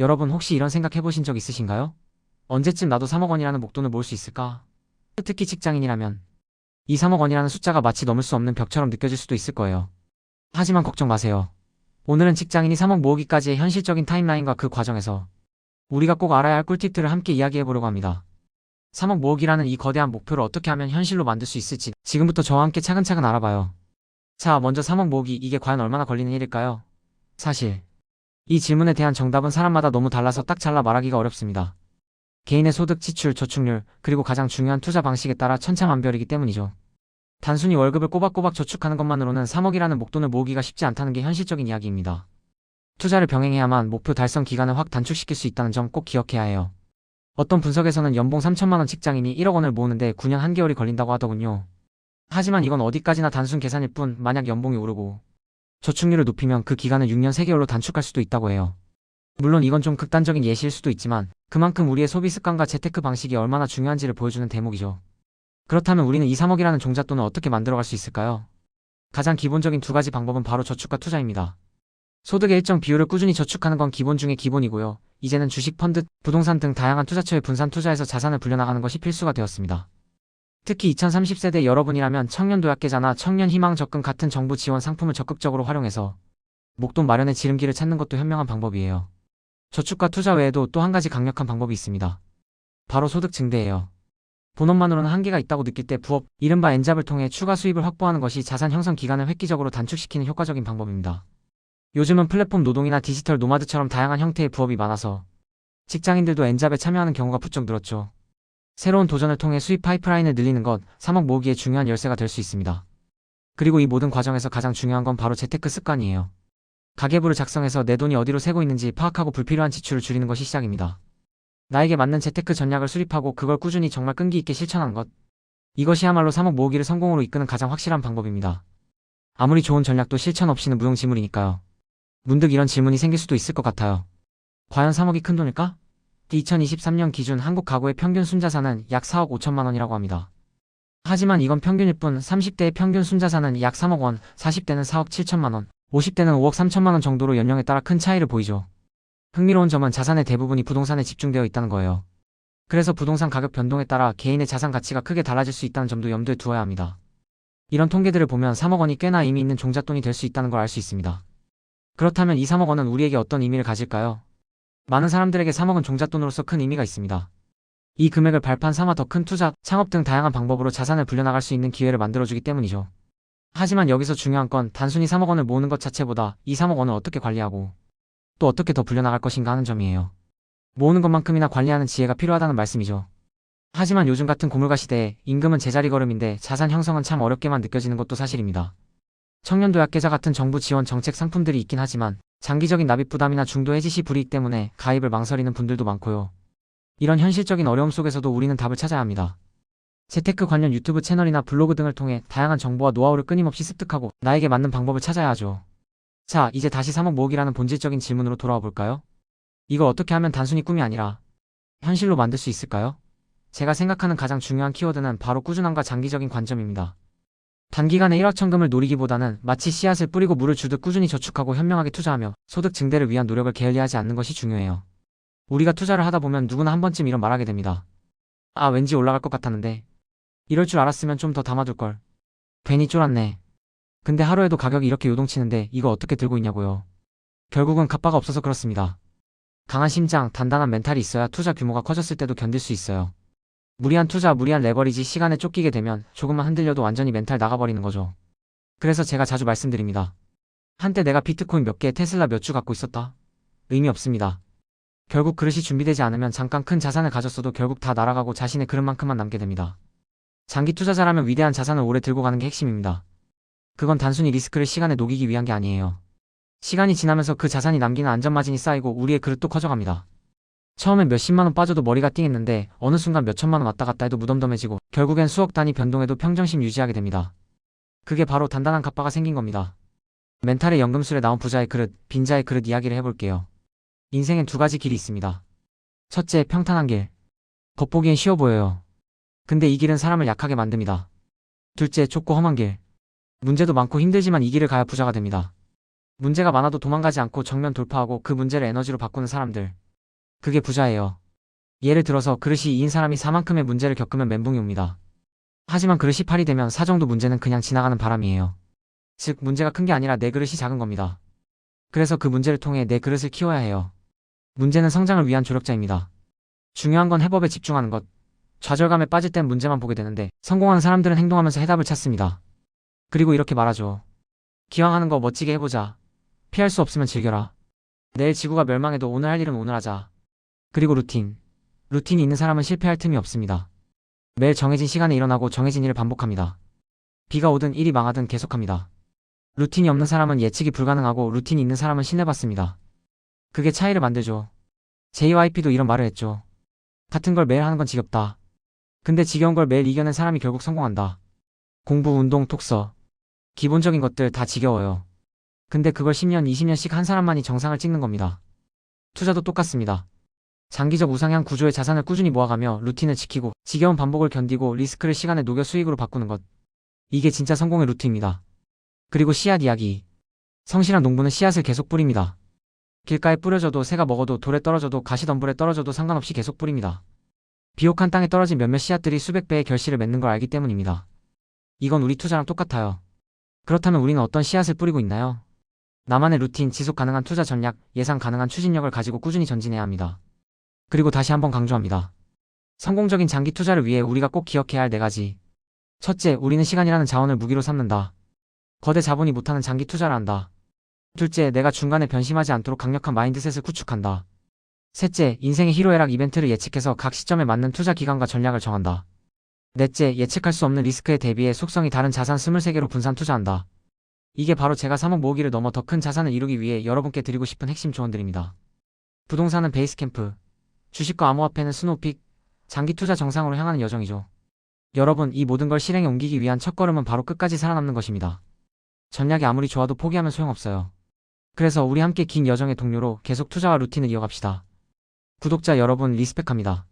여러분 혹시 이런 생각 해보신 적 있으신가요? 언제쯤 나도 3억 원이라는 목돈을 모을 수 있을까? 특히 직장인이라면 이 3억 원이라는 숫자가 마치 넘을 수 없는 벽처럼 느껴질 수도 있을 거예요. 하지만 걱정 마세요. 오늘은 직장인이 3억 모으기까지의 현실적인 타임라인과 그 과정에서 우리가 꼭 알아야 할 꿀팁들을 함께 이야기해 보려고 합니다. 3억 모으기라는 이 거대한 목표를 어떻게 하면 현실로 만들 수 있을지 지금부터 저와 함께 차근차근 알아봐요. 자, 먼저 3억 모으기 이게 과연 얼마나 걸리는 일일까요? 사실 이 질문에 대한 정답은 사람마다 너무 달라서 딱 잘라 말하기가 어렵습니다. 개인의 소득, 지출, 저축률, 그리고 가장 중요한 투자 방식에 따라 천차만별이기 때문이죠. 단순히 월급을 꼬박꼬박 저축하는 것만으로는 3억이라는 목돈을 모으기가 쉽지 않다는 게 현실적인 이야기입니다. 투자를 병행해야만 목표 달성 기간을 확 단축시킬 수 있다는 점 꼭 기억해야 해요. 어떤 분석에서는 연봉 3천만원 직장인이 1억 원을 모으는데 9년 1개월이 걸린다고 하더군요. 하지만 이건 어디까지나 단순 계산일 뿐 만약 연봉이 오르고 저축률을 높이면 그 기간을 6년 3개월로 단축할 수도 있다고 해요. 물론 이건 좀 극단적인 예시일 수도 있지만 그만큼 우리의 소비 습관과 재테크 방식이 얼마나 중요한지를 보여주는 대목이죠. 그렇다면 우리는 이 3억이라는 종잣돈을 어떻게 만들어갈 수 있을까요? 가장 기본적인 두 가지 방법은 바로 저축과 투자입니다. 소득의 일정 비율을 꾸준히 저축하는 건 기본 중의 기본이고요. 이제는 주식, 펀드, 부동산 등 다양한 투자처에 분산 투자해서 자산을 불려나가는 것이 필수가 되었습니다. 특히 2030세대 여러분이라면 청년 도약계좌나 청년 희망 적금 같은 정부 지원 상품을 적극적으로 활용해서 목돈 마련의 지름길을 찾는 것도 현명한 방법이에요. 저축과 투자 외에도 또 한 가지 강력한 방법이 있습니다. 바로 소득 증대예요. 본업만으로는 한계가 있다고 느낄 때 부업, 이른바 엔잡을 통해 추가 수입을 확보하는 것이 자산 형성 기간을 획기적으로 단축시키는 효과적인 방법입니다. 요즘은 플랫폼 노동이나 디지털 노마드처럼 다양한 형태의 부업이 많아서 직장인들도 엔잡에 참여하는 경우가 부쩍 늘었죠. 새로운 도전을 통해 수입 파이프라인을 늘리는 것, 3억 모으기에 중요한 열쇠가 될 수 있습니다. 그리고 이 모든 과정에서 가장 중요한 건 바로 재테크 습관이에요. 가계부를 작성해서 내 돈이 어디로 새고 있는지 파악하고 불필요한 지출을 줄이는 것이 시작입니다. 나에게 맞는 재테크 전략을 수립하고 그걸 꾸준히 정말 끈기 있게 실천하는 것. 이것이야말로 3억 모으기를 성공으로 이끄는 가장 확실한 방법입니다. 아무리 좋은 전략도 실천 없이는 무용지물이니까요. 문득 이런 질문이 생길 수도 있을 것 같아요. 과연 3억이 큰 돈일까? 2023년 기준 한국 가구의 평균 순자산은 약 4억 5천만 원이라고 합니다. 하지만 이건 평균일 뿐 30대의 평균 순자산은 약 3억 원, 40대는 4억 7천만 원, 50대는 5억 3천만 원 정도로 연령에 따라 큰 차이를 보이죠. 흥미로운 점은 자산의 대부분이 부동산에 집중되어 있다는 거예요. 그래서 부동산 가격 변동에 따라 개인의 자산 가치가 크게 달라질 수 있다는 점도 염두에 두어야 합니다. 이런 통계들을 보면 3억 원이 꽤나 의미 있는 종잣돈이 될 수 있다는 걸 알 수 있습니다. 그렇다면 이 3억 원은 우리에게 어떤 의미를 가질까요? 많은 사람들에게 3억은 종잣돈으로서 큰 의미가 있습니다. 이 금액을 발판 삼아 더 큰 투자, 창업 등 다양한 방법으로 자산을 불려나갈 수 있는 기회를 만들어주기 때문이죠. 하지만 여기서 중요한 건 단순히 3억 원을 모으는 것 자체보다 이 3억 원을 어떻게 관리하고 또 어떻게 더 불려나갈 것인가 하는 점이에요. 모으는 것만큼이나 관리하는 지혜가 필요하다는 말씀이죠. 하지만 요즘 같은 고물가 시대에 임금은 제자리 걸음인데 자산 형성은 참 어렵게만 느껴지는 것도 사실입니다. 청년도약계좌 같은 정부 지원 정책 상품들이 있긴 하지만 장기적인 납입 부담이나 중도 해지 시 불이익 때문에 가입을 망설이는 분들도 많고요. 이런 현실적인 어려움 속에서도 우리는 답을 찾아야 합니다. 재테크 관련 유튜브 채널이나 블로그 등을 통해 다양한 정보와 노하우를 끊임없이 습득하고 나에게 맞는 방법을 찾아야 하죠. 자, 이제 다시 3억 모으기라는 본질적인 질문으로 돌아와 볼까요? 이걸 어떻게 하면 단순히 꿈이 아니라 현실로 만들 수 있을까요? 제가 생각하는 가장 중요한 키워드는 바로 꾸준함과 장기적인 관점입니다. 단기간에 일확천금을 노리기보다는 마치 씨앗을 뿌리고 물을 주듯 꾸준히 저축하고 현명하게 투자하며 소득 증대를 위한 노력을 게을리하지 않는 것이 중요해요. 우리가 투자를 하다 보면 누구나 한 번쯤 이런 말하게 됩니다. 아, 왠지 올라갈 것 같았는데. 이럴 줄 알았으면 좀 더 담아둘 걸. 괜히 쫄았네. 근데 하루에도 가격이 이렇게 요동치는데 이거 어떻게 들고 있냐고요. 결국은 갑바가 없어서 그렇습니다. 강한 심장, 단단한 멘탈이 있어야 투자 규모가 커졌을 때도 견딜 수 있어요. 무리한 투자, 무리한 레버리지 시간에 쫓기게 되면 조금만 흔들려도 완전히 멘탈 나가버리는 거죠. 그래서 제가 자주 말씀드립니다. 한때 내가 비트코인 몇 개, 테슬라 몇 주 갖고 있었다? 의미 없습니다. 결국 그릇이 준비되지 않으면 잠깐 큰 자산을 가졌어도 결국 다 날아가고 자신의 그릇만큼만 남게 됩니다. 장기 투자자라면 위대한 자산을 오래 들고 가는 게 핵심입니다. 그건 단순히 리스크를 시간에 녹이기 위한 게 아니에요. 시간이 지나면서 그 자산이 남기는 안전마진이 쌓이고 우리의 그릇도 커져갑니다. 처음엔 몇십만 원 빠져도 머리가 띵했는데 어느 순간 몇천만 원 왔다 갔다 해도 무덤덤해지고 결국엔 수억 단위 변동에도 평정심 유지하게 됩니다. 그게 바로 단단한 갑바가 생긴 겁니다. 멘탈의 연금술에 나온 부자의 그릇, 빈자의 그릇 이야기를 해볼게요. 인생엔 두 가지 길이 있습니다. 첫째, 평탄한 길. 겉보기엔 쉬워 보여요. 근데 이 길은 사람을 약하게 만듭니다. 둘째, 좁고 험한 길. 문제도 많고 힘들지만 이 길을 가야 부자가 됩니다. 문제가 많아도 도망가지 않고 정면 돌파하고 그 문제를 에너지로 바꾸는 사람들. 그게 부자예요. 예를 들어서 그릇이 2인 사람이 4만큼의 문제를 겪으면 멘붕이 옵니다. 하지만 그릇이 8이 되면 4 정도 문제는 그냥 지나가는 바람이에요. 즉, 문제가 큰 게 아니라 내 그릇이 작은 겁니다. 그래서 그 문제를 통해 내 그릇을 키워야 해요. 문제는 성장을 위한 조력자입니다. 중요한 건 해법에 집중하는 것. 좌절감에 빠질 땐 문제만 보게 되는데 성공하는 사람들은 행동하면서 해답을 찾습니다. 그리고 이렇게 말하죠. 기왕 하는 거 멋지게 해보자. 피할 수 없으면 즐겨라. 내일 지구가 멸망해도 오늘 할 일은 오늘 하자. 그리고 루틴. 루틴이 있는 사람은 실패할 틈이 없습니다. 매일 정해진 시간에 일어나고 정해진 일을 반복합니다. 비가 오든 일이 망하든 계속합니다. 루틴이 없는 사람은 예측이 불가능하고 루틴이 있는 사람은 신뢰받습니다. 그게 차이를 만들죠. JYP도 이런 말을 했죠. 같은 걸 매일 하는 건 지겹다. 근데 지겨운 걸 매일 이겨낸 사람이 결국 성공한다. 공부, 운동, 톡서. 기본적인 것들 다 지겨워요. 근데 그걸 10년, 20년씩 한 사람만이 정상을 찍는 겁니다. 투자도 똑같습니다. 장기적 우상향 구조의 자산을 꾸준히 모아가며 루틴을 지키고 지겨운 반복을 견디고 리스크를 시간에 녹여 수익으로 바꾸는 것. 이게 진짜 성공의 루트입니다. 그리고 씨앗 이야기. 성실한 농부는 씨앗을 계속 뿌립니다. 길가에 뿌려져도 새가 먹어도 돌에 떨어져도 가시덤불에 떨어져도 상관없이 계속 뿌립니다. 비옥한 땅에 떨어진 몇몇 씨앗들이 수백 배의 결실을 맺는 걸 알기 때문입니다. 이건 우리 투자랑 똑같아요. 그렇다면 우리는 어떤 씨앗을 뿌리고 있나요? 나만의 루틴, 지속 가능한 투자 전략, 예상 가능한 추진력을 가지고 꾸준히 전진해야 합니다. 그리고 다시 한번 강조합니다. 성공적인 장기 투자를 위해 우리가 꼭 기억해야 할 네 가지. 첫째, 우리는 시간이라는 자원을 무기로 삼는다. 거대 자본이 못하는 장기 투자를 한다. 둘째, 내가 중간에 변심하지 않도록 강력한 마인드셋을 구축한다. 셋째, 인생의 희로애락 이벤트를 예측해서 각 시점에 맞는 투자 기간과 전략을 정한다. 넷째, 예측할 수 없는 리스크에 대비해 속성이 다른 자산 23개로 분산 투자한다. 이게 바로 제가 3억 모으기를 넘어 더 큰 자산을 이루기 위해 여러분께 드리고 싶은 핵심 조언들입니다. 부동산은 베이스캠프, 주식과 암호화폐는 스노우픽, 장기 투자 정상으로 향하는 여정이죠. 여러분, 이 모든 걸 실행에 옮기기 위한 첫걸음은 바로 끝까지 살아남는 것입니다. 전략이 아무리 좋아도 포기하면 소용없어요. 그래서 우리 함께 긴 여정의 동료로 계속 투자와 루틴을 이어갑시다. 구독자 여러분 리스펙합니다.